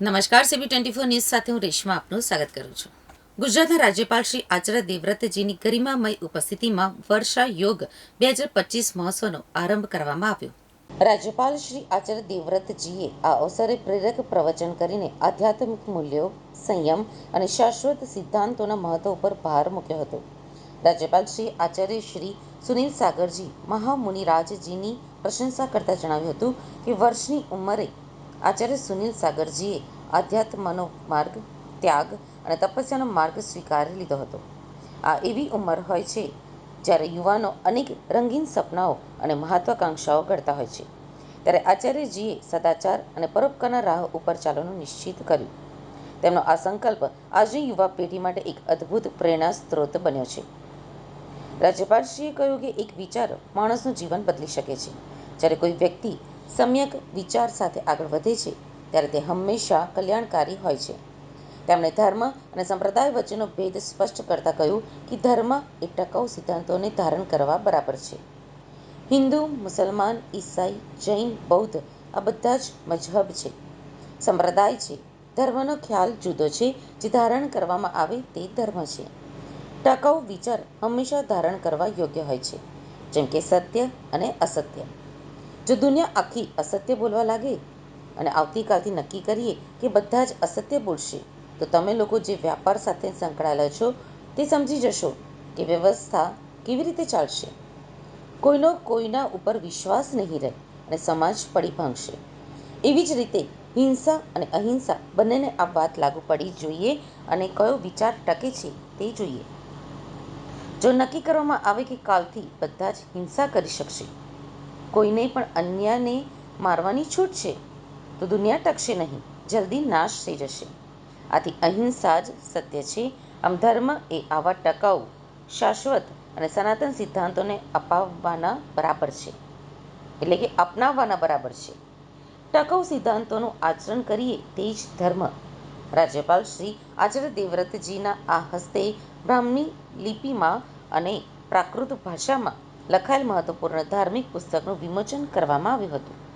નમસ્કાર CB twenty four news સાથે હું રેશમા આપનું સ્વાગત કરું છું. ગુજરાતના રાજ્યપાલ શ્રી આચાર્ય દેવવ્રતજીની ગરિમામય ઉપસ્થિતિમાં વર્ષા યોગ બે હજાર પચીસ મહોત્સવનો આરંભ કરવામાં આવ્યો. રાજ્યપાલ શ્રી આચાર્ય દેવવ્રતજીએ આ અવસરે પ્રેરક પ્રવચન કરીને આધ્યાત્મિક મૂલ્યો, સંયમ અને શાશ્વત સિદ્ધાંતોના મહત્વ ઉપર ભાર મૂક્યો હતો. રાજ્યપાલ શ્રી આચાર્ય શ્રી સુનિલ સાગરજી મહામુનિરાજજીની પ્રશંસા કરતા જણાવ્યું હતું કે વર્ષની ઉંમરે આચાર્ય સુનિલ સાગરજીએ આધ્યાત્મનો માર્ગ ત્યાગ અને તપસ્યાનો માર્ગ સ્વીકારી લીધો હતો. આ એવી ઉંમર હોય છે જ્યારે યુવાનો અનેક રંગીન સપનાઓ અને મહત્વાકાંક્ષાઓ ઘડતા હોય છે. ત્યારે આચાર્યજીએ સદાચાર અને પરોપકારના રાહ ઉપર ચાલવાનું નિશ્ચિત કર્યું. તેમનો આ સંકલ્પ આજની યુવા પેઢી માટે એક અદ્ભુત પ્રેરણા સ્ત્રોત બન્યો છે. રાજ્યપાલશ્રીએ કહ્યું કે એક વિચાર માણસનું જીવન બદલી શકે છે. જ્યારે કોઈ વ્યક્તિ સમ્યક વિચાર સાથે આગળ વધે છે, ત્યારે તે હંમેશા કલ્યાણકારી હોય છે. તેમણે ધર્મ અને સંપ્રદાય વચ્ચેનો ભેદ સ્પષ્ટ કરતાં કહ્યું કે ધર્મ એ ટકાઉ સિદ્ધાંતોને ધારણ કરવા બરાબર છે. હિન્દુ, મુસલમાન, ઈસાઈ, જૈન, બૌદ્ધ આ બધા જ મજહબ છે. સંપ્રદાય છે. ધર્મનો ખ્યાલ જુદો છે. જે ધારણ કરવામાં આવે તે ધર્મ છે. ટકાઉ વિચાર હંમેશા ધારણ કરવા યોગ્ય હોય છે, જેમ કે સત્ય અને અસત્ય. જો દુનિયા આખી અસત્ય બોલવા લાગે અને આવતીકાલથી નક્કી કરીએ કે બધા જ અસત્ય બોલશે, તો તમે લોકો જે વ્યાપાર સાથે સંકળાયેલા છો તે સમજી જશો કે વ્યવસ્થા કેવી રીતે ચાલશે. કોઈનો કોઈના ઉપર વિશ્વાસ નહીં રહે અને સમાજ પડી ભાંગશે. એવી જ રીતે હિંસા અને અહિંસા બંનેને આ વાત લાગુ પડી જોઈએ અને કયો વિચાર ટકે છે તે જોઈએ. જો નક્કી કરવામાં આવે કે કાલથી બધા જ હિંસા કરી શકશે કોઈને પણ અન્યને મારવાની છૂટ છે, તો દુનિયા ટકશે નહીં, જલ્દી નાશ થઈ જશે. આથી અહિંસા જ સત્ય છે. આમ ધર્મ એ આવા ટકાઉ, શાશ્વત અને સનાતન સિદ્ધાંતોને અપાવવાના બરાબર છે. એટલે કે અપનાવવાના બરાબર છે. ટકાઉ સિદ્ધાંતોનું આચરણ કરીએ તે જ ધર્મ. રાજ્યપાલ શ્રી આચાર્ય દેવવ્રતજીના આ હસ્તે બ્રાહ્મણી લિપિમાં અને પ્રાકૃત ભાષામાં લખાયેલ મહત્વપૂર્ણ ધાર્મિક પુસ્તકનું વિમોચન કરવામાં આવ્યું હતું.